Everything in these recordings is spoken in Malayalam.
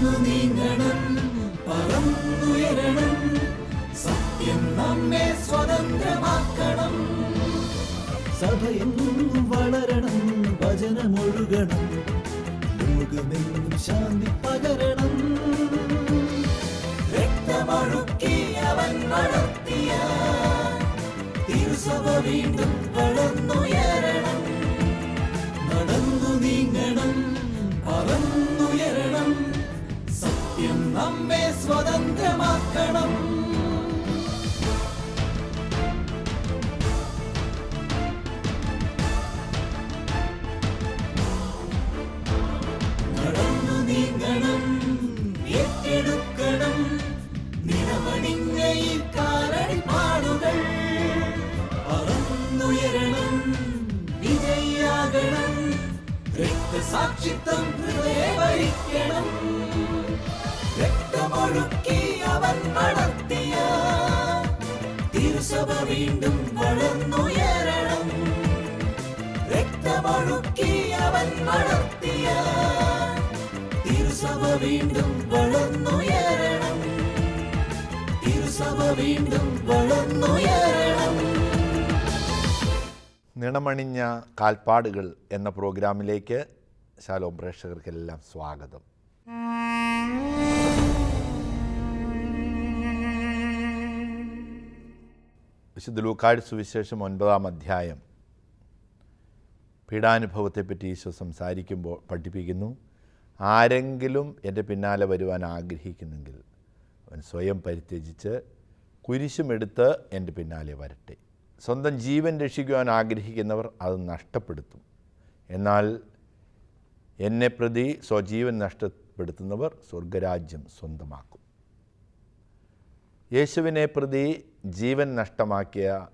നടന്നു നീങ്ങണം. പറന്നുയരണം സത്യം നമ്മെ സ്വതന്ത്രമാക്കണം. സഭയെന്നും വളരണം. ഭജനമൊഴുകണം ലോകമെന്നും ശാന്തി പകരണം. രക്തമൊഴുക്കി അവൻ തിരുസഭ വീണ്ടും നമ്മെ സ്വതന്ത്രമാക്കണം. നടന്നു നീങ്ങണം ഏറ്റെടുക്കണം. നിലമണിഞ്ഞ ഈ കാലടിപ്പാടുകൾ പറന്നുയരണം വിജയാകണം രക്തസാക്ഷിത്വം വീണ്ടും വളർന്നുയരണം. രക്തമൊഴുക്കി അവൻ വളർത്തിയ തിരുസഭ വീണ്ടും വളർന്നുയരണം. തിരുസഭ വീണ്ടും വളർന്നുയരണം. നിണമണിഞ്ഞ കാൽപ്പാടുകൾ എന്ന പ്രോഗ്രാമിലേക്ക് ശാലോം പ്രേക്ഷകർക്കെല്ലാം സ്വാഗതം. വിശുദ്ധ ലൂക്കാഴ്ച സുവിശേഷം ഒൻപതാം അധ്യായം. പീഡാനുഭവത്തെപ്പറ്റി ഈശോ സംസാരിക്കുമ്പോൾ പഠിപ്പിക്കുന്നു ആരെങ്കിലും എന്റെ പിന്നാലെ വരുവാൻ ആഗ്രഹിക്കുന്നെങ്കിൽ അവൻ സ്വയം പരിത്യജിച്ച് കുരിശുമെടുത്ത് എന്റെ പിന്നാലെ വരട്ടെ. സ്വന്തം ജീവൻ രക്ഷിക്കുവാൻ ആഗ്രഹിക്കുന്നവർ അത് നഷ്ടപ്പെടുത്തും. എന്നാൽ എന്നെ പ്രതി സ്വജീവൻ നഷ്ടപ്പെടുത്തുന്നവർ സ്വർഗരാജ്യം സ്വന്തമാക്കും. യേശുവിനെ പ്രതി ജീവൻ നഷ്ടമാക്കിയ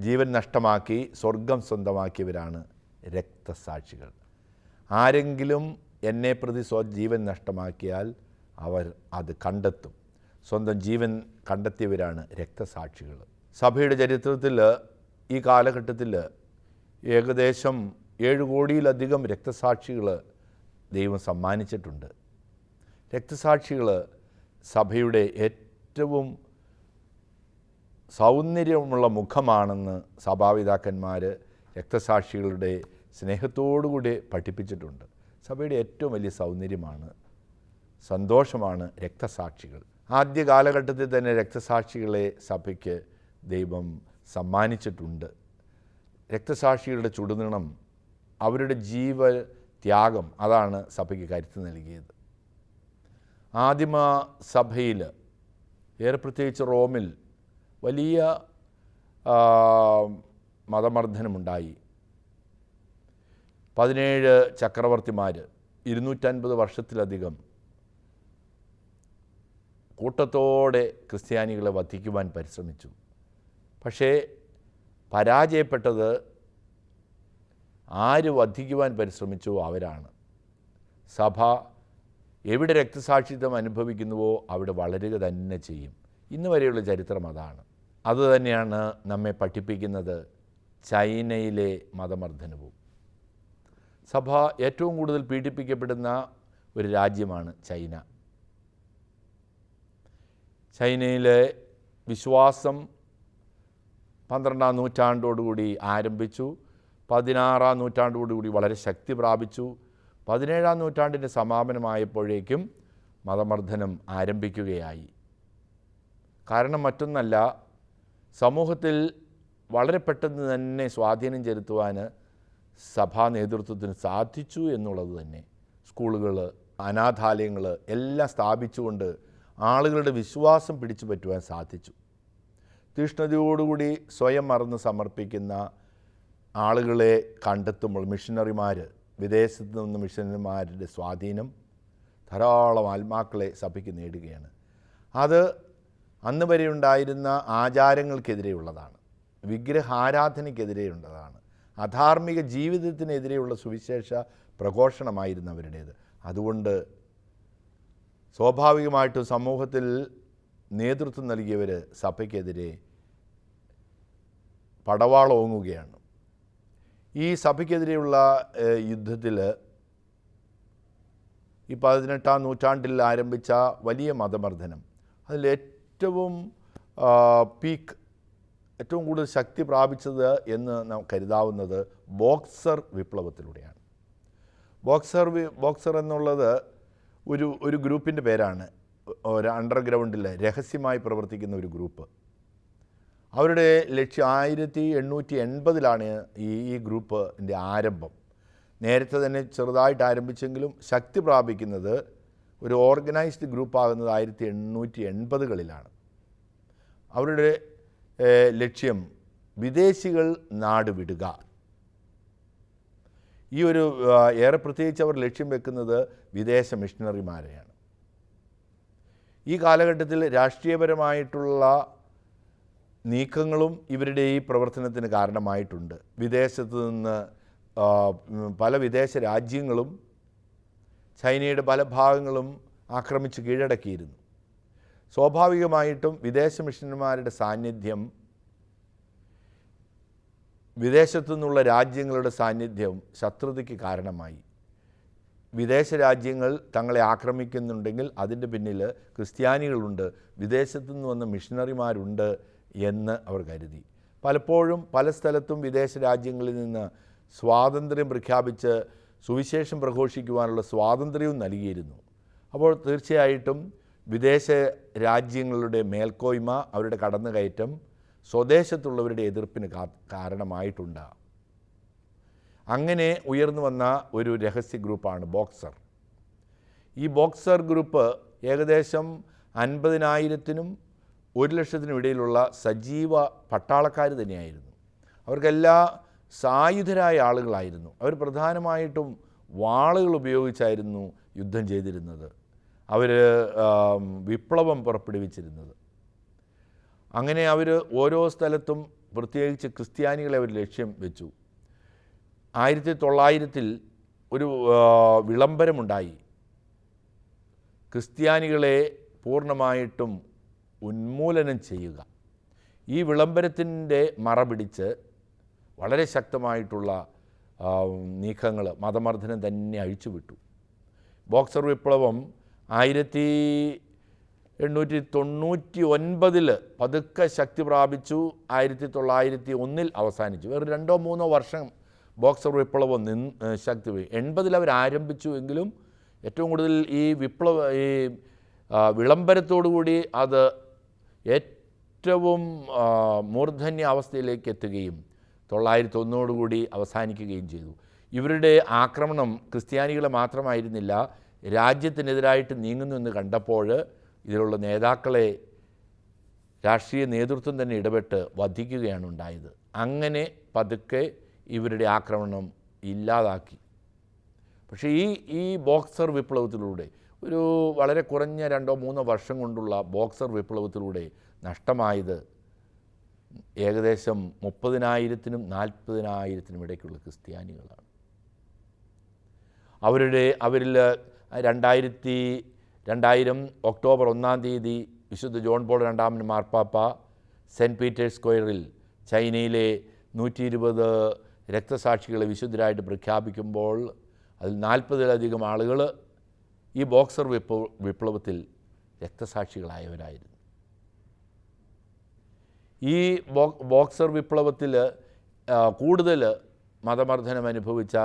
ജീവൻ നഷ്ടമാക്കി സ്വർഗം സ്വന്തമാക്കിയവരാണ് രക്തസാക്ഷികൾ. ആരെങ്കിലും എന്നെ പ്രതി സ്വ ജീവൻ നഷ്ടമാക്കിയാൽ അവർ അത് കണ്ടെത്തും. സ്വന്തം ജീവൻ കണ്ടെത്തിയവരാണ് രക്തസാക്ഷികൾ. സഭയുടെ ചരിത്രത്തിൽ ഈ കാലഘട്ടത്തിൽ ഏകദേശം ഏഴ് കോടിയിലധികം രക്തസാക്ഷികൾ ദൈവം സമ്മാനിച്ചിട്ടുണ്ട്. രക്തസാക്ഷികൾ സഭയുടെ ഏറ്റവും സൗന്ദര്യമുള്ള മുഖമാണെന്ന് സഭാപിതാക്കന്മാർ രക്തസാക്ഷികളുടെ സ്നേഹത്തോടുകൂടി പഠിപ്പിച്ചിട്ടുണ്ട്. സഭയുടെ ഏറ്റവും വലിയ സൗന്ദര്യമാണ് സന്തോഷമാണ് രക്തസാക്ഷികൾ. ആദ്യ കാലഘട്ടത്തിൽ തന്നെ രക്തസാക്ഷികളെ സഭയ്ക്ക് ദൈവം സമ്മാനിച്ചിട്ടുണ്ട്. രക്തസാക്ഷികളുടെ ചുടുനിണം അവരുടെ ജീവ ത്യാഗം അതാണ് സഭയ്ക്ക് കരുത്ത് നൽകിയത്. ആദിമ സഭയിൽ ഏറെ പ്രത്യേകിച്ച് റോമിൽ വലിയ മതമർദ്ദനമുണ്ടായി. പതിനേഴ് ചക്രവർത്തിമാർ ഇരുന്നൂറ്റൻപത് വർഷത്തിലധികം കൂട്ടത്തോടെ ക്രിസ്ത്യാനികളെ വധിക്കുവാൻ പരിശ്രമിച്ചു. പക്ഷേ പരാജയപ്പെട്ടത് ആര് വധിക്കുവാൻ പരിശ്രമിച്ചു അവരാണ്. സഭ എവിടെ രക്തസാക്ഷിത്വം അനുഭവിക്കുന്നുവോ അവിടെ വളരുക തന്നെ ചെയ്യും. ഇന്ന് വരെയുള്ള ചരിത്രം അതാണ്. അതുതന്നെയാണ് നമ്മെ പഠിപ്പിക്കുന്നത് ചൈനയിലെ മതമർദ്ദനവും. സഭ ഏറ്റവും കൂടുതൽ പീഡിപ്പിക്കപ്പെടുന്ന ഒരു രാജ്യമാണ് ചൈന. ചൈനയിലെ വിശ്വാസം പന്ത്രണ്ടാം നൂറ്റാണ്ടോടുകൂടി ആരംഭിച്ചു. പതിനാറാം നൂറ്റാണ്ടോടുകൂടി വളരെ ശക്തി പ്രാപിച്ചു. പതിനേഴാം നൂറ്റാണ്ടിന്റെ സമാപനമായപ്പോഴേക്കും മതമർദ്ദനം ആരംഭിക്കുകയായി. കാരണം മറ്റൊന്നല്ല സമൂഹത്തിൽ വളരെ പെട്ടെന്ന് തന്നെ സ്വാധീനം ചെലുത്തുവാൻ സഭാ നേതൃത്വത്തിന് സാധിച്ചു എന്നുള്ളത് തന്നെ. സ്കൂളുകൾ അനാഥാലയങ്ങൾ എല്ലാം സ്ഥാപിച്ചുകൊണ്ട് ആളുകളുടെ വിശ്വാസം പിടിച്ചു പറ്റുവാൻ സാധിച്ചു. തീഷ്ണതയോടുകൂടി സ്വയം മറന്ന് സമർപ്പിക്കുന്ന ആളുകളെ കണ്ടെത്തുമ്പോൾ മിഷനറിമാർ വിദേശത്ത് നിന്ന് മിഷനറിമാരുടെ സ്വാധീനം ധാരാളം ആത്മാക്കളെ സഭയ്ക്ക് നേടുകയാണ്. അത് അന്ന് വരെ ഉണ്ടായിരുന്ന ആചാരങ്ങൾക്കെതിരെയുള്ളതാണ്. വിഗ്രഹാരാധനയ്ക്കെതിരെയുള്ളതാണ്. അധാർമിക ജീവിതത്തിനെതിരെയുള്ള സുവിശേഷ പ്രഘോഷണമായിരുന്നു അവരുടേത് അതുകൊണ്ട് സ്വാഭാവികമായിട്ടും സമൂഹത്തിൽ നേതൃത്വം നൽകിയവർ സഭയ്ക്കെതിരെ പടവാളോങ്ങുകയാണ്. ഈ സഭയ്ക്കെതിരെയുള്ള യുദ്ധത്തിൽ ഈ പതിനെട്ടാം നൂറ്റാണ്ടിൽ ആരംഭിച്ച വലിയ മതമർദ്ദനം. അതിലേറ്റവും പീക്ക് ഏറ്റവും കൂടുതൽ ശക്തി പ്രാപിച്ചത് എന്ന് നാം കരുതാവുന്നത് ബോക്സർ വിപ്ലവത്തിലൂടെയാണ്. ബോക്സർ ബോക്സർ എന്നുള്ളത് ഒരു ഒരു ഗ്രൂപ്പിന്റെ പേരാണ്. ഒരു അണ്ടർഗ്രൗണ്ടിൽ രഹസ്യമായി പ്രവർത്തിക്കുന്ന ഒരു ഗ്രൂപ്പ്. അവരുടെ ലക്ഷ്യം ആയിരത്തി എണ്ണൂറ്റി എൺപതിലാണ് ഈ ഈ ഗ്രൂപ്പിന്റെ ആരംഭം. നേരത്തെ തന്നെ ചെറുതായിട്ട് ആരംഭിച്ചെങ്കിലും ശക്തി പ്രാപിക്കുന്നത് ഒരു ഓർഗനൈസ്ഡ് ഗ്രൂപ്പാകുന്നത് ആയിരത്തി എണ്ണൂറ്റി എൺപതുകളിലാണ്. അവരുടെ ലക്ഷ്യം വിദേശികൾ നാട് വിടുക. ഈ ഒരു ഏറെ പ്രത്യേകിച്ച് അവർ ലക്ഷ്യം വെക്കുന്നത് വിദേശ മിഷണറിമാരെയാണ് ഈ കാലഘട്ടത്തിൽ രാഷ്ട്രീയപരമായിട്ടുള്ള നീക്കങ്ങളും ഇവരുടെ ഈ പ്രവർത്തനത്തിന് കാരണമായിട്ടുണ്ട്. വിദേശത്ത് നിന്ന് പല വിദേശ രാജ്യങ്ങളും ചൈനയുടെ പല ഭാഗങ്ങളും ആക്രമിച്ച് കീഴടക്കിയിരുന്നു. സ്വാഭാവികമായിട്ടും വിദേശ മിഷണന്മാരുടെ സാന്നിധ്യം വിദേശത്തു നിന്നുള്ള രാജ്യങ്ങളുടെ സാന്നിധ്യം ശത്രുതയ്ക്ക് കാരണമായി. വിദേശ രാജ്യങ്ങൾ തങ്ങളെ ആക്രമിക്കുന്നുണ്ടെങ്കിൽ അതിന്റെ പിന്നിൽ ക്രിസ്ത്യാനികളുണ്ട് വിദേശത്തു നിന്ന് വന്ന മിഷണറിമാരുണ്ട് എന്ന് അവർ കരുതി. പലപ്പോഴും പല സ്ഥലത്തും വിദേശ രാജ്യങ്ങളിൽ നിന്ന് സ്വാതന്ത്ര്യം പ്രഖ്യാപിച്ച് സുവിശേഷം പ്രഘോഷിക്കുവാനുള്ള സ്വാതന്ത്ര്യവും നൽകിയിരുന്നു. അപ്പോൾ തീർച്ചയായിട്ടും വിദേശ രാജ്യങ്ങളുടെ മേൽക്കോയ്മ അവരുടെ കടന്നുകയറ്റം സ്വദേശത്തുള്ളവരുടെ എതിർപ്പിന് കാരണമായിട്ടുണ്ട്. അങ്ങനെ ഉയർന്നു വന്ന ഒരു രഹസ്യ ഗ്രൂപ്പാണ് ബോക്സർ. ഈ ബോക്സർ ഗ്രൂപ്പ് ഏകദേശം അൻപതിനായിരത്തിനും ഒരു ലക്ഷത്തിനും ഇടയിലുള്ള സജീവ പട്ടാളക്കാർ തന്നെയായിരുന്നു. അവർക്കെല്ലാ സായുധരായ ആളുകളായിരുന്നു. അവർ പ്രധാനമായിട്ടും വാളുകൾ ഉപയോഗിച്ചായിരുന്നു യുദ്ധം ചെയ്തിരുന്നത്. അവർ വിപ്ലവം പുറപ്പെടുവിച്ചിരുന്നത്. അങ്ങനെ അവർ ഓരോ സ്ഥലത്തും പ്രത്യേകിച്ച് ക്രിസ്ത്യാനികളെ അവർ ലക്ഷ്യം വെച്ചു. ആയിരത്തി തൊള്ളായിരത്തിൽ ഒരു വിളംബരമുണ്ടായി. ക്രിസ്ത്യാനികളെ പൂർണമായിട്ടും ഉന്മൂലനം ചെയ്യുക. ഈ വിളംബരത്തിന്റെ മറ പിടിച്ച് വളരെ ശക്തമായിട്ടുള്ള നീക്കങ്ങൾ മതമർദ്ദനം തന്നെ അഴിച്ചുവിട്ടു. ബോക്സർ വിപ്ലവം ആയിരത്തി എണ്ണൂറ്റി തൊണ്ണൂറ്റി ഒൻപതിൽ പതുക്കെ ശക്തി പ്രാപിച്ചു. ആയിരത്തി തൊള്ളായിരത്തി ഒന്നിൽ അവസാനിച്ചു. വേറെ രണ്ടോ മൂന്നോ വർഷം ബോക്സർ വിപ്ലവം നിന്ന് ശക്തി പോയി. എൺപതിൽ അവർ ആരംഭിച്ചു എങ്കിലും ഏറ്റവും കൂടുതൽ ഈ വിപ്ലവ ഈ വിളംബരത്തോടുകൂടി അത് ഏറ്റവും മൂർധന്യ അവസ്ഥയിലേക്ക് എത്തുകയും തൊള്ളായിരത്തി ഒന്നോടുകൂടി അവസാനിക്കുകയും ചെയ്തു. ഇവരുടെ ആക്രമണം ക്രിസ്ത്യാനികളെ മാത്രമായിരുന്നില്ല രാജ്യത്തിനെതിരായിട്ട് നീങ്ങുന്നു എന്ന് കണ്ടപ്പോൾ ഇതിലുള്ള നേതാക്കളെ രാഷ്ട്രീയ നേതൃത്വം തന്നെ ഇടപെട്ട് വധിക്കുകയാണ് ഉണ്ടായത്. അങ്ങനെ പതുക്കെ ഇവരുടെ ആക്രമണം ഇല്ലാതാക്കി. പക്ഷേ ഈ ഈ ബോക്സർ വിപ്ലവത്തിലൂടെ ഒരു വളരെ കുറഞ്ഞ രണ്ടോ മൂന്നോ വർഷം കൊണ്ടുള്ള ബോക്സർ വിപ്ലവത്തിലൂടെ നഷ്ടമായത് ഏകദേശം മുപ്പതിനായിരത്തിനും നാൽപ്പതിനായിരത്തിനും ഇടയ്ക്കുള്ള ക്രിസ്ത്യാനികളാണ്. അവരുടെ അവരിൽ രണ്ടായിരത്തി രണ്ടായിരം ഒക്ടോബർ ഒന്നാം തീയതി വിശുദ്ധ ജോൺ പോൾ രണ്ടാമൻ മാർപ്പാപ്പ സെന്റ് പീറ്റേഴ്സ് സ്ക്വയറിൽ ചൈനയിലെ നൂറ്റി ഇരുപത് രക്തസാക്ഷികളെ വിശുദ്ധരായിട്ട് പ്രഖ്യാപിക്കുമ്പോൾ അതിൽ നാൽപ്പതിലധികം ആളുകൾ ഈ ബോക്സർ വിപ്ലവ വിപ്ലവത്തിൽ രക്തസാക്ഷികളായവരായിരുന്നു. ഈ ബോക്സർ വിപ്ലവത്തിൽ കൂടുതൽ മതമർദ്ദനം അനുഭവിച്ച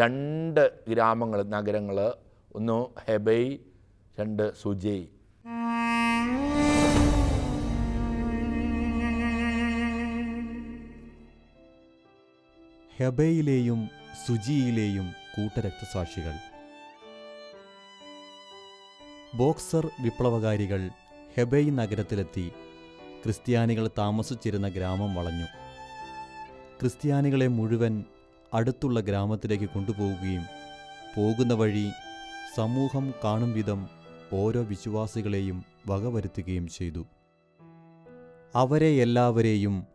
രണ്ട് ഗ്രാമങ്ങൾ നഗരങ്ങൾ ഒന്ന് ഹെബൈ രണ്ട് സുജയ് ഹെബയിലെയും സുജിയിലെയും കൂട്ടരക്തസാക്ഷികൾ. ബോക്സർ വിപ്ലവകാരികൾ ഹെബൈ നഗരത്തിലെത്തി ക്രിസ്ത്യാനികൾ താമസിച്ചിരുന്ന ഗ്രാമം വളഞ്ഞു. ക്രിസ്ത്യാനികളെ മുഴുവൻ അടുത്തുള്ള ഗ്രാമത്തിലേക്ക് കൊണ്ടുപോവുകയും പോകുന്ന വഴി സമൂഹം കാണും വിധം ഓരോ വിശ്വാസികളെയും വകവരുത്തുകയും ചെയ്തു. അവരെ എല്ലാവരെയും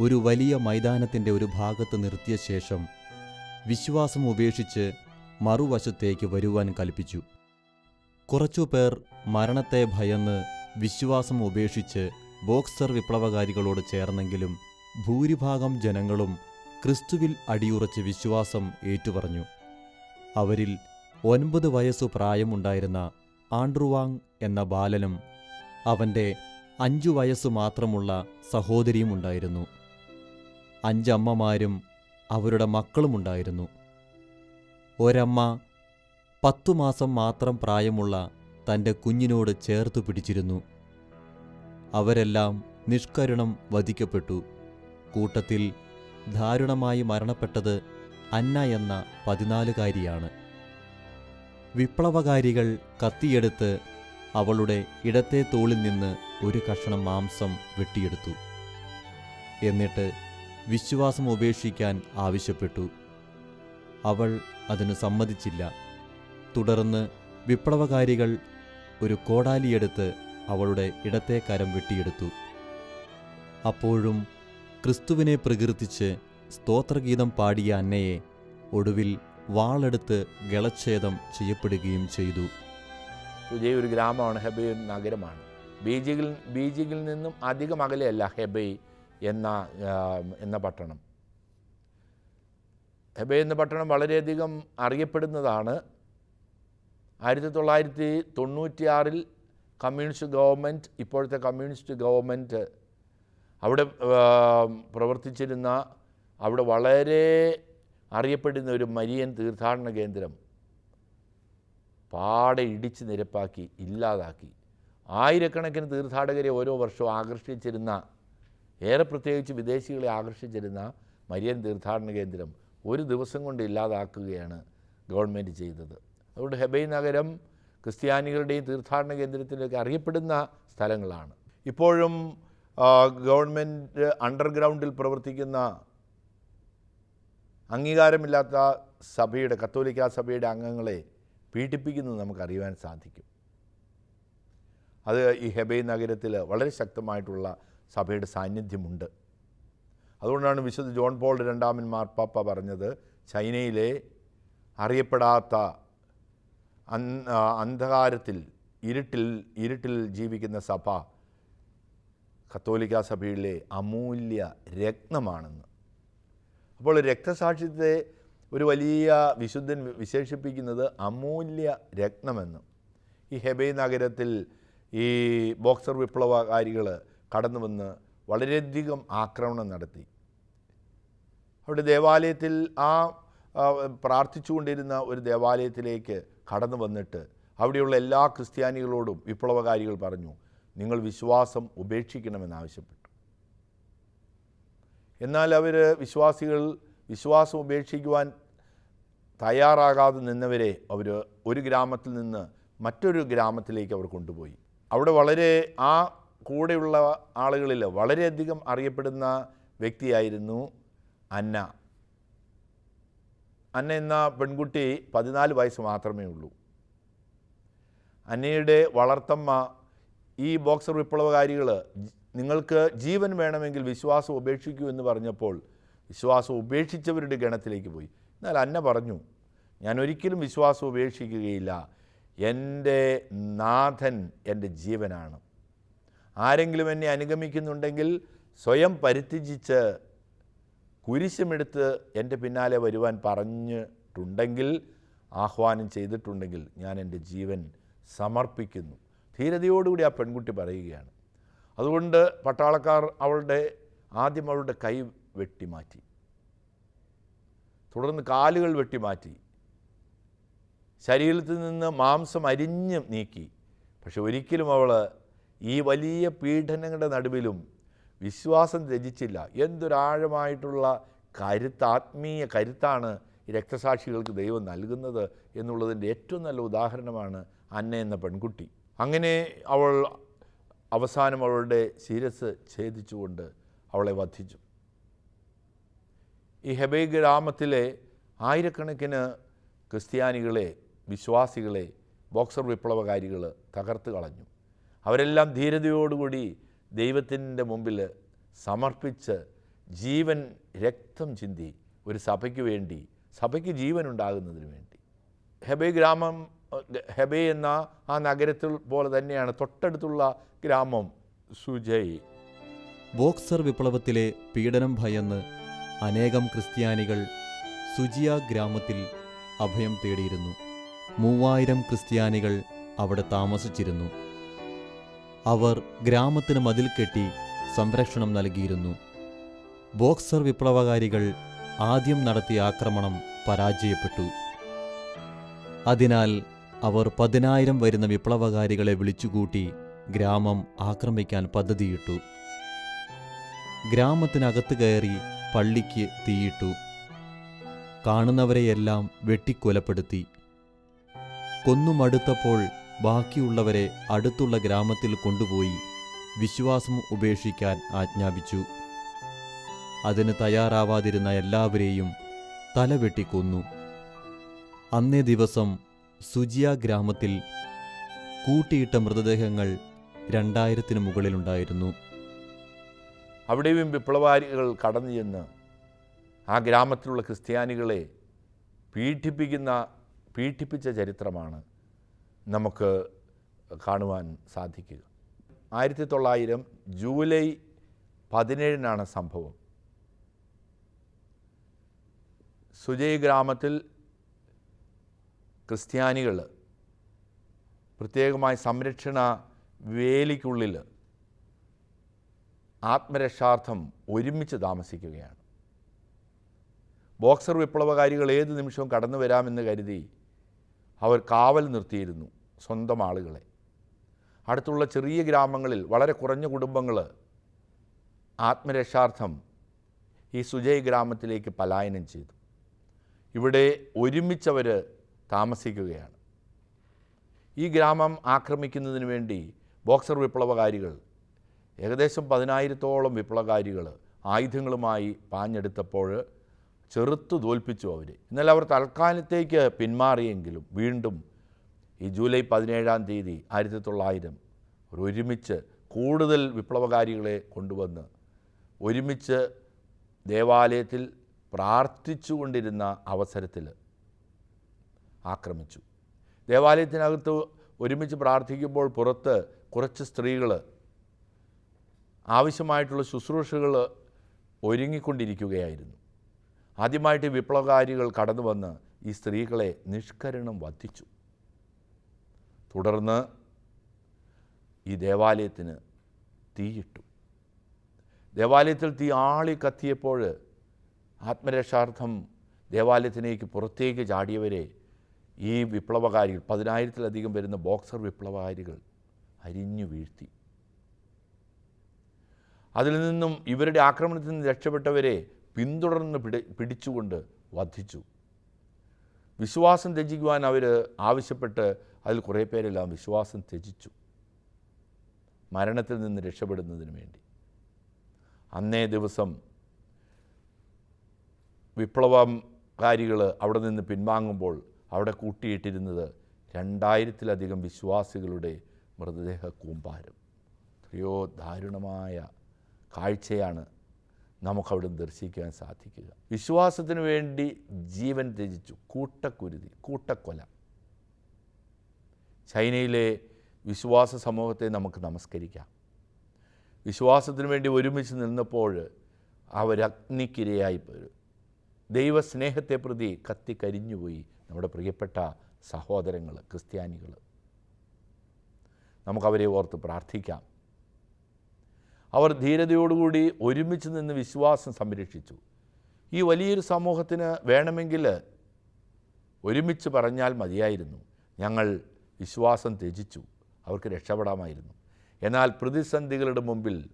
ഒരു വലിയ മൈതാനത്തിന്റെ ഒരു ഭാഗത്ത് നിർത്തിയ ശേഷം വിശ്വാസം ഉപേക്ഷിച്ച് മറുവശത്തേക്ക് വരുവാൻ കൽപ്പിച്ചു. കുറച്ചുപേർ മരണത്തെ ഭയന്ന് വിശ്വാസം ഉപേക്ഷിച്ച് ബോക്സർ വിപ്ലവകാരികളോട് ചേർന്നെങ്കിലും ഭൂരിഭാഗം ജനങ്ങളും ക്രിസ്തുവിൽ അടിയുറച്ച് വിശ്വാസം ഏറ്റുപറഞ്ഞു. അവരിൽ ഒൻപത് വയസ്സു പ്രായമുണ്ടായിരുന്ന ആൻഡ്രുവാങ് എന്ന ബാലനും അവന്റെ അഞ്ചു വയസ്സു മാത്രമുള്ള സഹോദരിയും ഉണ്ടായിരുന്നു. അഞ്ചമ്മമാരും അവരുടെ മക്കളുമുണ്ടായിരുന്നു. ഒരമ്മ പത്തു മാസം മാത്രം പ്രായമുള്ള തന്റെ കുഞ്ഞിനോട് ചേർത്തു പിടിച്ചിരുന്നു. അവരെല്ലാം നിഷ്കരുണം വധിക്കപ്പെട്ടു. കൂട്ടത്തിൽ ദാരുണമായി മരണപ്പെട്ടത് അന്ന എന്ന പതിനാലുകാരിയാണ്. വിപ്ലവകാരികൾ കത്തിയെടുത്ത് അവളുടെ ഇടത്തെ തോളിൽ നിന്ന് ഒരു കഷണം മാംസം വെട്ടിയെടുത്തു. എന്നിട്ട് വിശ്വാസം ഉപേക്ഷിക്കാൻ ആവശ്യപ്പെട്ടു. അവൾ അതിനു സമ്മതിച്ചില്ല. തുടർന്ന് വിപ്ലവകാരികൾ ഒരു കോടാലിയെടുത്ത് അവളുടെ ഇടത്തെ കരം വെട്ടിയെടുത്തു. അപ്പോഴും ക്രിസ്തുവിനെ പ്രകീർത്തിച്ച് സ്തോത്രഗീതം പാടിയ അന്നയെ ഒടുവിൽ വാളെടുത്ത് ഗളച്ഛേദം ചെയ്യപ്പെടുകയും ചെയ്തു. സുജയ് ഒരു ഗ്രാമമാണ് ഹെബൈ നഗരമാണ്. ബീജിങ്ങിൽ ബീജിങ്ങിൽ നിന്നും അധികം അകലെയല്ല ഹെബൈ എന്ന എന്ന പട്ടണം. ഹെബൈ എന്ന പട്ടണം വളരെയധികം അറിയപ്പെടുന്നതാണ്. ആയിരത്തി തൊള്ളായിരത്തി തൊണ്ണൂറ്റിയാറിൽ കമ്മ്യൂണിസ്റ്റ് ഗവൺമെന്റ് ഇപ്പോഴത്തെ കമ്മ്യൂണിസ്റ്റ് ഗവൺമെന്റ് അവിടെ പ്രവർത്തിച്ചിരുന്ന അവിടെ വളരെ അറിയപ്പെടുന്ന ഒരു മരിയൻ തീർത്ഥാടന കേന്ദ്രം പാടെ ഇടിച്ച് നിരപ്പാക്കി ഇല്ലാതാക്കി. ആയിരക്കണക്കിന് തീർത്ഥാടകരെ ഓരോ വർഷവും ആകർഷിച്ചിരുന്ന ഏറെ പ്രത്യേകിച്ച് വിദേശികളെ ആകർഷിച്ചിരുന്ന മരിയൻ തീർത്ഥാടന കേന്ദ്രം ഒരു ദിവസം കൊണ്ട് ഇല്ലാതാക്കുകയാണ് ഗവൺമെന്റ് ചെയ്തത്. അതുകൊണ്ട് ഹെബൈ നഗരം ക്രിസ്ത്യാനികളുടെയും തീർത്ഥാടന കേന്ദ്രത്തിലൊക്കെ അറിയപ്പെടുന്ന സ്ഥലങ്ങളാണ്. ഇപ്പോഴും ഗവൺമെന്റ് അണ്ടർഗ്രൗണ്ടിൽ പ്രവർത്തിക്കുന്ന അംഗീകാരമില്ലാത്ത സഭയുടെ കത്തോലിക്ക സഭയുടെ അംഗങ്ങളെ പീഡിപ്പിക്കുന്നത് നമുക്കറിയുവാൻ സാധിക്കും. അത് ഈ ഹെബൈ നഗരത്തിൽ വളരെ ശക്തമായിട്ടുള്ള സഭയുടെ സാന്നിധ്യമുണ്ട്. അതുകൊണ്ടാണ് വിശുദ്ധ ജോൺ പോൾ രണ്ടാമൻ മാർപ്പാപ്പ പറഞ്ഞത് ചൈനയിലെ അറിയപ്പെടാത്ത അന്ധകാരത്തിൽ ഇരുട്ടിൽ ഇരുട്ടിൽ ജീവിക്കുന്ന സഭ കത്തോലിക്ക സഭയിലെ അമൂല്യ രത്നമാണെന്ന്. അപ്പോൾ രക്തസാക്ഷിത്വത്തെ ഒരു വലിയ വിശുദ്ധൻ വിശേഷിപ്പിക്കുന്നത് അമൂല്യ രത്നമെന്ന്. ഈ ഹെബൈ നഗരത്തിൽ ഈ ബോക്സർ വിപ്ലവകാരികൾ കടന്നു വന്ന് വളരെയധികം ആക്രമണം നടത്തി. അവിടെ ദേവാലയത്തിൽ ആ, പ്രാർത്ഥിച്ചുകൊണ്ടിരുന്ന ഒരു ദേവാലയത്തിലേക്ക് കടന്നു വന്നിട്ട് അവിടെയുള്ള എല്ലാ ക്രിസ്ത്യാനികളോടും വിപ്ലവകാരികൾ പറഞ്ഞു നിങ്ങൾ വിശ്വാസം ഉപേക്ഷിക്കണമെന്നാവശ്യപ്പെട്ടു എന്നാൽ അവർ വിശ്വാസികൾ വിശ്വാസം ഉപേക്ഷിക്കുവാൻ തയ്യാറാകാതെ നിന്നവരെ അവർ ഒരു ഗ്രാമത്തിൽ നിന്ന് മറ്റൊരു ഗ്രാമത്തിലേക്ക് അവർ കൊണ്ടുപോയി. അവിടെ വളരെ ആ കൂടെയുള്ള ആളുകളിൽ വളരെയധികം അറിയപ്പെടുന്ന വ്യക്തിയായിരുന്നു അന്ന. അന്ന എന്ന പെൺകുട്ടി പതിനാല് വയസ്സ് മാത്രമേ ഉള്ളൂ. അന്നയുടെ വളർത്തമ്മ ഈ ബോക്സർ വിപ്ലവകാരികൾ നിങ്ങൾക്ക് ജീവൻ വേണമെങ്കിൽ വിശ്വാസം ഉപേക്ഷിക്കൂ എന്ന് പറഞ്ഞപ്പോൾ വിശ്വാസം ഉപേക്ഷിച്ചവരുടെ ഗണത്തിലേക്ക് പോയി. എന്നാൽ അന്ന പറഞ്ഞു ഞാൻ ഒരിക്കലും വിശ്വാസം ഉപേക്ഷിക്കുകയില്ല. എന്റെ നാഥൻ എന്റെ ജീവനാണ്. ആരെങ്കിലും എന്നെ അനുഗമിക്കുന്നുണ്ടെങ്കിൽ സ്വയം പരിത്യജിച്ച് കുരിശുമെടുത്ത് എന്റെ പിന്നാലെ വരുവാൻ പറഞ്ഞിട്ടുണ്ടെങ്കിൽ ആഹ്വാനം ചെയ്തിട്ടുണ്ടെങ്കിൽ ഞാൻ എന്റെ ജീവൻ സമർപ്പിക്കുന്നു. ധീരതയോടുകൂടി ആ പെൺകുട്ടി പറയുകയാണ്. അതുകൊണ്ട് പട്ടാളക്കാർ അവളുടെ ആദ്യം അവളുടെ കൈ വെട്ടിമാറ്റി. തുടർന്ന് കാലുകൾ വെട്ടിമാറ്റി. ശരീരത്തിൽ നിന്ന് മാംസം അരിഞ്ഞ് നീക്കി. പക്ഷെ ഒരിക്കലും അവൾ ഈ വലിയ പീഡനങ്ങളുടെ നടുവിലും വിശ്വാസം ത്യജിച്ചില്ല. എന്തൊരാഴമായിട്ടുള്ള കരുത്ത് ആത്മീയ കരുത്താണ് ഈ രക്തസാക്ഷികൾക്ക് ദൈവം നൽകുന്നത് എന്നുള്ളതിന്റെ ഏറ്റവും നല്ല ഉദാഹരണമാണ് അന്ന എന്ന പെൺകുട്ടി. അങ്ങനെ അവൾ അവസാനം അവളുടെ ശിരസ് ഛേദിച്ചുകൊണ്ട് അവളെ വധിച്ചു. ഈ ഹെബൈ ഗ്രാമത്തിലെ ആയിരക്കണക്കിന് ക്രിസ്ത്യാനികളെ വിശ്വാസികളെ ബോക്സർ വിപ്ലവകാരികൾ തകർത്ത് കളഞ്ഞു. അവരെല്ലാം ധീരതയോടുകൂടി ദൈവത്തിന്റെ മുമ്പിൽ സമർപ്പിച്ച് ജീവൻ രക്തം ചിന്തി ഒരു സഭയ്ക്ക് വേണ്ടി സഭയ്ക്ക് ജീവൻ ഉണ്ടാകുന്നതിന് വേണ്ടി. ഹെബൈ ഗ്രാമം ഹെബൈ എന്ന ആ നഗരത്തിൽ പോലെ തന്നെയാണ് തൊട്ടടുത്തുള്ള ഗ്രാമം സുജയ് ബോക്സർ വിപ്ലവത്തിലെ പീഡനം ഭയന്ന് അനേകം ക്രിസ്ത്യാനികൾ സുജിയ ഗ്രാമത്തിൽ അഭയം തേടിയിരുന്നു. മൂവായിരം ക്രിസ്ത്യാനികൾ അവിടെ താമസിച്ചിരുന്നു. അവർ ഗ്രാമത്തിന് മതിൽ കെട്ടി സംരക്ഷണം നൽകിയിരുന്നു. ബോക്സർ വിപ്ലവകാരികൾ ആദ്യം നടത്തിയ ആക്രമണം പരാജയപ്പെട്ടു. അതിനാൽ അവർ പതിനായിരം വരുന്ന വിപ്ലവകാരികളെ വിളിച്ചുകൂട്ടി ഗ്രാമം ആക്രമിക്കാൻ പദ്ധതിയിട്ടു. ഗ്രാമത്തിനകത്ത് കയറി പള്ളിക്ക് തീയിട്ടു. കാണുന്നവരെയെല്ലാം വെട്ടിക്കൊലപ്പെടുത്തി. കൊന്നുമടുത്തപ്പോൾ ബാക്കിയുള്ളവരെ അടുത്തുള്ള ഗ്രാമത്തിൽ കൊണ്ടുപോയി വിശ്വാസം ഉപേക്ഷിക്കാൻ ആജ്ഞാപിച്ചു. അതിന് തയ്യാറാവാതിരുന്ന എല്ലാവരെയും തലവെട്ടിക്കൊന്നു അന്നേ ദിവസം സുജിയ ഗ്രാമത്തിൽ കൂട്ടിയിട്ട മൃതദേഹങ്ങൾ രണ്ടായിരത്തിന് മുകളിലുണ്ടായിരുന്നു. അവിടെയും വിപ്ലവകാരികൾ കടന്നു ചെന്ന് ആ ഗ്രാമത്തിലുള്ള ക്രിസ്ത്യാനികളെ പീഡിപ്പിക്കുന്ന പീഡിപ്പിച്ച ചരിത്രമാണ്. നമുക്ക് കാണുവാൻ സാധിക്കുക. ആയിരത്തി തൊള്ളായിരം ജൂലൈ പതിനേഴിനാണ് സംഭവം. സുജയ് ഗ്രാമത്തിൽ ക്രിസ്ത്യാനികൾ പ്രത്യേകമായി സംരക്ഷണ വേലിക്കുള്ളിൽ ആത്മരക്ഷാർത്ഥം ഒരുമിച്ച് താമസിക്കുകയാണ്. ബോക്സർ വിപ്ലവകാരികൾ ഏത് നിമിഷവും കടന്നു വരാമെന്ന് കരുതി അവർ കാവൽ നിർത്തിയിരുന്നു സ്വന്തം ആളുകളെ. അടുത്തുള്ള ചെറിയ ഗ്രാമങ്ങളിൽ വളരെ കുറഞ്ഞ കുടുംബങ്ങൾ ആത്മരക്ഷാർത്ഥം ഈ സുജയ് ഗ്രാമത്തിലേക്ക് പലായനം ചെയ്തു. ഇവിടെ ഒരുമിച്ചവർ താമസിക്കുകയാണ്. ഈ ഗ്രാമം ആക്രമിക്കുന്നതിന് വേണ്ടി ബോക്സർ വിപ്ലവകാരികൾ ഏകദേശം പതിനായിരത്തോളം വിപ്ലവകാരികൾ ആയുധങ്ങളുമായി പാഞ്ഞെടുത്തപ്പോൾ ചെറുത്തു തോൽപ്പിച്ചു അവർ എന്നാൽ അവർ തൽക്കാലത്തേക്ക് പിന്മാറിയെങ്കിലും വീണ്ടും ഈ ജൂലൈ പതിനേഴാം തീയതി ആയിരത്തി തൊള്ളായിരം അവർ ഒരുമിച്ച് കൂടുതൽ വിപ്ലവകാരികളെ കൊണ്ടുവന്ന് ഒരുമിച്ച് ദേവാലയത്തിൽ പ്രാർത്ഥിച്ചുകൊണ്ടിരുന്ന അവസരത്തിൽ ആക്രമിച്ചു. ദേവാലയത്തിനകത്ത് ഒരുമിച്ച് പ്രാർത്ഥിക്കുമ്പോൾ പുറത്ത് കുറച്ച് സ്ത്രീകൾ ആവശ്യമായിട്ടുള്ള ശുശ്രൂഷകൾ ഒരുങ്ങിക്കൊണ്ടിരിക്കുകയായിരുന്നു. ആദ്യമായിട്ട് വിപ്ലവകാരികൾ കടന്നു വന്ന് ഈ സ്ത്രീകളെ നിഷ്കരണം വധിച്ചു. തുടർന്ന് ഈ ദേവാലയത്തിന് തീയിട്ടു. ദേവാലയത്തിൽ തീ ആളി കത്തിയപ്പോൾ ആത്മരക്ഷാർത്ഥം ദേവാലയത്തിലേക്ക് പുറത്തേക്ക് ചാടിയവരെ ഈ വിപ്ലവകാരികൾ പതിനായിരത്തിലധികം വരുന്ന ബോക്സർ വിപ്ലവകാരികൾ അരിഞ്ഞു വീഴ്ത്തി. അതിൽ നിന്നും ഇവരുടെ ആക്രമണത്തിൽ നിന്ന് രക്ഷപ്പെട്ടവരെ പിന്തുടർന്ന് പിടി പിടിച്ചുകൊണ്ട് വധിച്ചു. വിശ്വാസം ത്യജിക്കുവാൻ അവർ ആവശ്യപ്പെട്ട് അതിൽ കുറേ പേരെല്ലാം വിശ്വാസം ത്യജിച്ചു. മരണത്തിൽ നിന്ന് രക്ഷപ്പെടുന്നതിന് വേണ്ടി. അന്നേ ദിവസം വിപ്ലവകാരികൾ അവിടെ നിന്ന് പിൻവാങ്ങുമ്പോൾ അവിടെ കൂട്ടിയിട്ടിരുന്നത് രണ്ടായിരത്തിലധികം വിശ്വാസികളുടെ മൃതദേഹ കൂമ്പാരം. എത്രയോ ദാരുണമായ കാഴ്ചയാണ് നമുക്കവിടെ ദർശിക്കാൻ സാധിക്കുക. വിശ്വാസത്തിന് വേണ്ടി ജീവൻ ത്യജിച്ചു. കൂട്ടക്കുരുതി കൂട്ടക്കൊല. ചൈനയിലെ വിശ്വാസ സമൂഹത്തെ നമുക്ക് നമസ്കരിക്കാം. വിശ്വാസത്തിന് വേണ്ടി ഒരുമിച്ച് നിന്നപ്പോൾ അവരഗ്നിക്കിരയായി ദൈവസ്നേഹത്തെ പ്രതി കത്തിക്കരിഞ്ഞുപോയി നമ്മുടെ പ്രിയപ്പെട്ട സഹോദരങ്ങൾ ക്രിസ്ത്യാനികൾ. നമുക്കവരെ ഓർത്ത് പ്രാർത്ഥിക്കാം. അവർ ധീരതയോടുകൂടി ഒരുമിച്ച് നിന്ന് വിശ്വാസം സംരക്ഷിച്ചു. ഈ വലിയൊരു സമൂഹത്തിന് വേണമെങ്കിൽ ഒരുമിച്ച് പറഞ്ഞാൽ മതിയായിരുന്നു. ഞങ്ങൾ വിശ്വാസം ത്യജിച്ചു. അവർക്ക് രക്ഷപ്പെടാമായിരുന്നു. എന്നാൽ പ്രതിസന്ധികളുടെ മുമ്പിൽ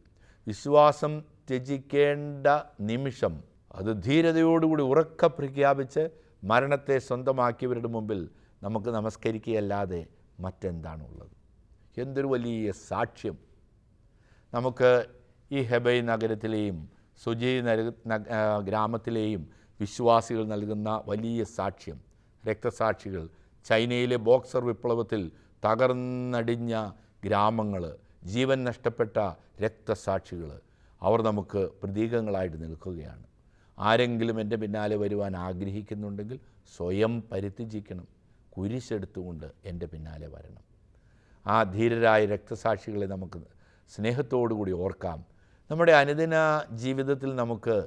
വിശ്വാസം ത്യജിക്കേണ്ട നിമിഷം അത് ധീരതയോടുകൂടി ഉറക്ക പ്രഖ്യാപിച്ച് മരണത്തെ സ്വന്തമാക്കിയവരുടെ മുമ്പിൽ നമുക്ക് നമസ്കരിക്കുകയല്ലാതെ മറ്റെന്താണുള്ളത്? എന്തൊരു വലിയ സാക്ഷ്യം. നമുക്ക് ഈ ഹെബൈ നഗരത്തിലെയും സുജി ഗ്രാമത്തിലെയും വിശ്വാസികൾ നൽകുന്ന വലിയ സാക്ഷ്യം രക്തസാക്ഷികൾ. ചൈനയിലെ ബോക്സർ വിപ്ലവത്തിൽ തകർന്നടിഞ്ഞ ഗ്രാമങ്ങൾ ജീവൻ നഷ്ടപ്പെട്ട രക്തസാക്ഷികൾ. അവർ നമുക്ക് പ്രതീകങ്ങളായിട്ട് നിൽക്കുകയാണ്. ആരെങ്കിലും എന്റെ പിന്നാലെ വരുവാൻ ആഗ്രഹിക്കുന്നുണ്ടെങ്കിൽ സ്വയം പരിത്യജിക്കണം. കുരിശെടുത്തുകൊണ്ട് എന്റെ പിന്നാലെ വരണം. ആ ധീരരായ രക്തസാക്ഷികളെ നമുക്ക് സ്നേഹത്തോടുകൂടി ഓർക്കാം. നമ്മുടെ അനുദിന ജീവിതത്തിൽ നമുക്ക്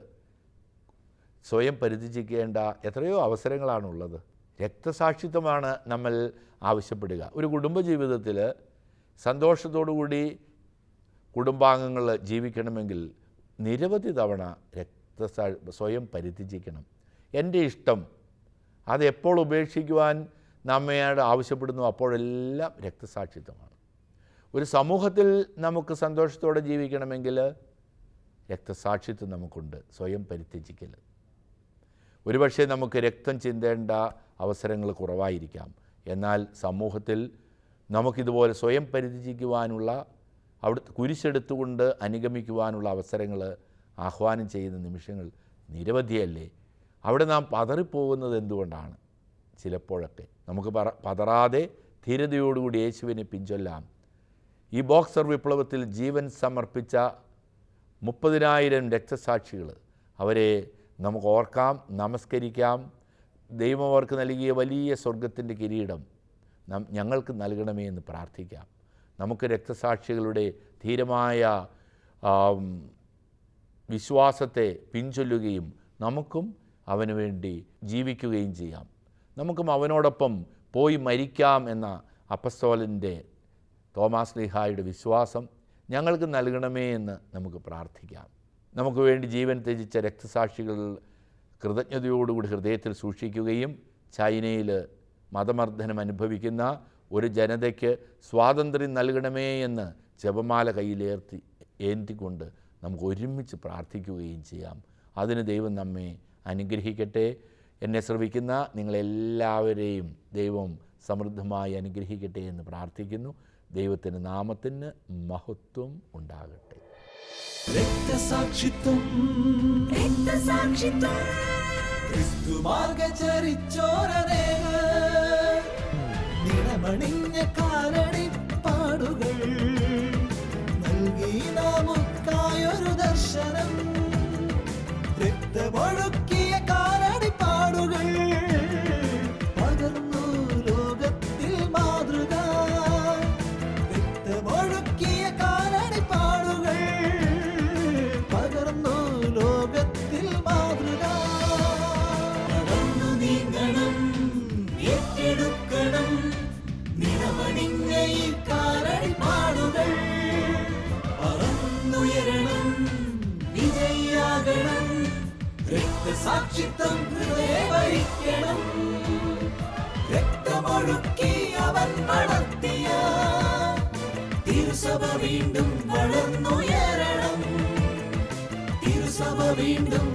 സ്വയം പരിധിച്ചിരിക്കേണ്ട എത്രയോ അവസരങ്ങളാണുള്ളത്. രക്തസാക്ഷിത്വമാണ് നമ്മൾ ആവശ്യപ്പെടുക. ഒരു കുടുംബജീവിതത്തിൽ സന്തോഷത്തോടു കൂടി കുടുംബാംഗങ്ങൾ ജീവിക്കണമെങ്കിൽ നിരവധി തവണ രക്തസാ സ്വയം പരിധിച്ചിരിക്കണം എന്റെ ഇഷ്ടം അതെപ്പോൾ ഉപേക്ഷിക്കുവാൻ നമ്മയോട് ആവശ്യപ്പെടുന്നു അപ്പോഴെല്ലാം രക്തസാക്ഷിത്വമാണ്. ഒരു സമൂഹത്തിൽ നമുക്ക് സന്തോഷത്തോടെ ജീവിക്കണമെങ്കിൽ രക്തസാക്ഷിത്വം നമുക്കുണ്ട് സ്വയം പരിത്യജിക്കൽ. ഒരുപക്ഷെ നമുക്ക് രക്തം ചിന്തേണ്ട അവസരങ്ങൾ കുറവായിരിക്കാം. എന്നാൽ സമൂഹത്തിൽ നമുക്കിതുപോലെ സ്വയം പരിത്യജിക്കുവാനുള്ള അവിടുത്തെ കുരിശെടുത്തുകൊണ്ട് അനുഗമിക്കുവാനുള്ള അവസരങ്ങൾ ആഹ്വാനം ചെയ്യുന്ന നിമിഷങ്ങൾ നിരവധിയല്ലേ? അവിടെ നാം പതറിപ്പോകുന്നത് എന്തുകൊണ്ടാണ്? ചിലപ്പോഴൊക്കെ നമുക്ക് പതറാതെ ധീരതയോടുകൂടി യേശുവിനെ പിഞ്ചൊല്ലാം ഈ ബോക്സർ വിപ്ലവത്തിൽ ജീവൻ സമർപ്പിച്ച മുപ്പതിനായിരം രക്തസാക്ഷികൾ. അവരെ നമുക്ക് ഓർക്കാം നമസ്കരിക്കാം. ദൈവം അവർക്ക് നൽകിയ വലിയ സ്വർഗത്തിന്റെ കിരീടം ഞങ്ങൾക്ക് നൽകണമേ എന്ന് പ്രാർത്ഥിക്കാം. നമുക്ക് രക്തസാക്ഷികളുടെ ധീരമായ വിശ്വാസത്തെ പിൻചൊല്ലുകയും നമുക്കും അവന് വേണ്ടി ജീവിക്കുകയും ചെയ്യാം. നമുക്കും അവനോടൊപ്പം പോയി മരിക്കാം എന്ന അപ്പസ്തോലന്റെ തോമാസ് ലിഹായുടെ വിശ്വാസം ഞങ്ങൾക്ക് നൽകണമേ എന്ന് നമുക്ക് പ്രാർത്ഥിക്കാം. നമുക്ക് വേണ്ടി ജീവൻ ത്യജിച്ച രക്തസാക്ഷികൾ കൃതജ്ഞതയോടുകൂടി ഹൃദയത്തിൽ സൂക്ഷിക്കുകയും ചൈനയിൽ മതമർദ്ദനം അനുഭവിക്കുന്ന ഒരു ജനതയ്ക്ക് സ്വാതന്ത്ര്യം നൽകണമേ എന്ന് ജപമാല കയ്യിലേർത്തി ഏന്തിക്കൊണ്ട് നമുക്ക് ഒരുമിച്ച് പ്രാർത്ഥിക്കുകയും ചെയ്യാം. അതിന് ദൈവം നമ്മെ അനുഗ്രഹിക്കട്ടെ. എന്നെ ശ്രവിക്കുന്ന നിങ്ങളെല്ലാവരെയും ദൈവം സമൃദ്ധമായി അനുഗ്രഹിക്കട്ടെ എന്ന് പ്രാർത്ഥിക്കുന്നു. ദൈവത്തിന്റെ നാമത്തിന് മഹത്വം ഉണ്ടാകട്ടെ. രക്തസാക്ഷിത്വം. കാലടി പാടുകൾ. നൽകി നമുക്കായൊരു ദർശനം. രക്തമൊഴുക്കിയ രക്തസാക്ഷിത്വം ഹൃദയവരിക്കണം രക്തമൊഴുക്കി അവൻ നടത്തിയ തിരുസഭ വീണ്ടും വളർന്നുയരണം തിരുസഭ വീണ്ടും